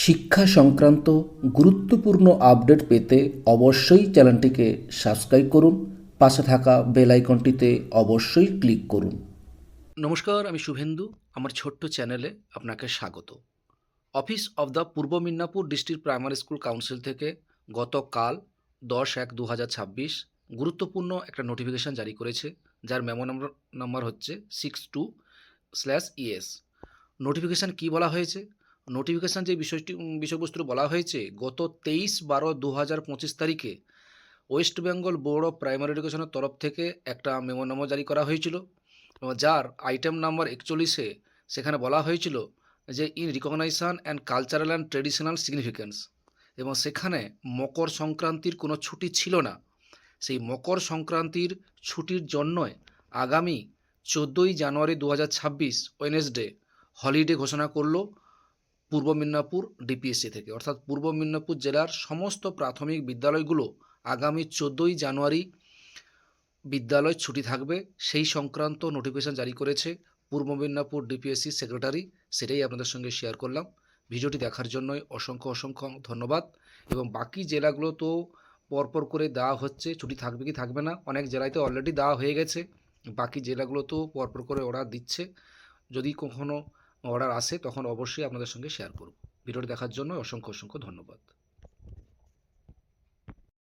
শিক্ষা সংক্রান্ত গুরুত্বপূর্ণ আপডেট পেতে অবশ্যই চ্যানেলটিকে সাবস্ক্রাইব করুন, পাশে থাকা বেল আইকনটিতে অবশ্যই ক্লিক করুন। নমস্কার, আমি শুভেন্দু, আমার ছোট্ট চ্যানেলে আপনাকে স্বাগত। Office of the Purba Midnapur district primary school council থেকে গতকাল দশ এক দু হাজার ছাব্বিশ গুরুত্বপূর্ণ একটা নোটিফিকেশান জারি করেছে, যার মেমো নাম্বার নাম্বার হচ্ছে six two slash ES notification কী বলা হয়েছে? নোটিফিকেশান যে বিষয়টি বিষয়বস্তু বলা হয়েছে, গত তেইশ বারো দু হাজার পঁচিশ তারিখে West Bengal board of primary এডুকেশনের তরফ থেকে একটা মেমোনামো জারি করা হয়েছিল, যার আইটেম নাম্বার একচল্লিশে সেখানে বলা হয়েছিল যে in recognization and cultural and traditional significance এবং সেখানে মকর সংক্রান্তির কোনো ছুটি ছিল না। সেই মকর সংক্রান্তির ছুটির জন্যই আগামী চোদ্দোই জানুয়ারি দু হাজার ছাব্বিশ ওয়েনেসডে হলিডে ঘোষণা করল। পূর্ব মিদনাপুর ডিপিএসসি থেকে। অর্থাৎ পূর্ব মিদনাপুর জেলার সমস্ত প্রাথমিক বিদ্যালয়গুলো আগামী চোদ্দোই জানুয়ারি বিদ্যালয় ছুটি থাকবে। সেই সংক্রান্ত নোটিফিকেশন জারি করেছে পূর্ব মিদনাপুর ডিপিএসসি সেক্রেটারি সেটাই আপনাদের সঙ্গে শেয়ার করলাম। ভিডিওটি দেখার জন্যই অসংখ্য অসংখ্য ধন্যবাদ। এবং বাকি জেলাগুলো তো পরপর করে দেওয়া হচ্ছে, ছুটি থাকবে কি থাকবে না, অনেক জেলায় তো অলরেডি দেওয়া হয়ে গেছে। বাকি জেলাগুলো তো পরপর করে অর্ডার দিচ্ছে। যদি কখনো অর্ডার আসে তখন অবশ্যই আপনাদের সঙ্গে শেয়ার করব। ভিডিওটি দেখার জন্য অসংখ্য অসংখ্য ধন্যবাদ।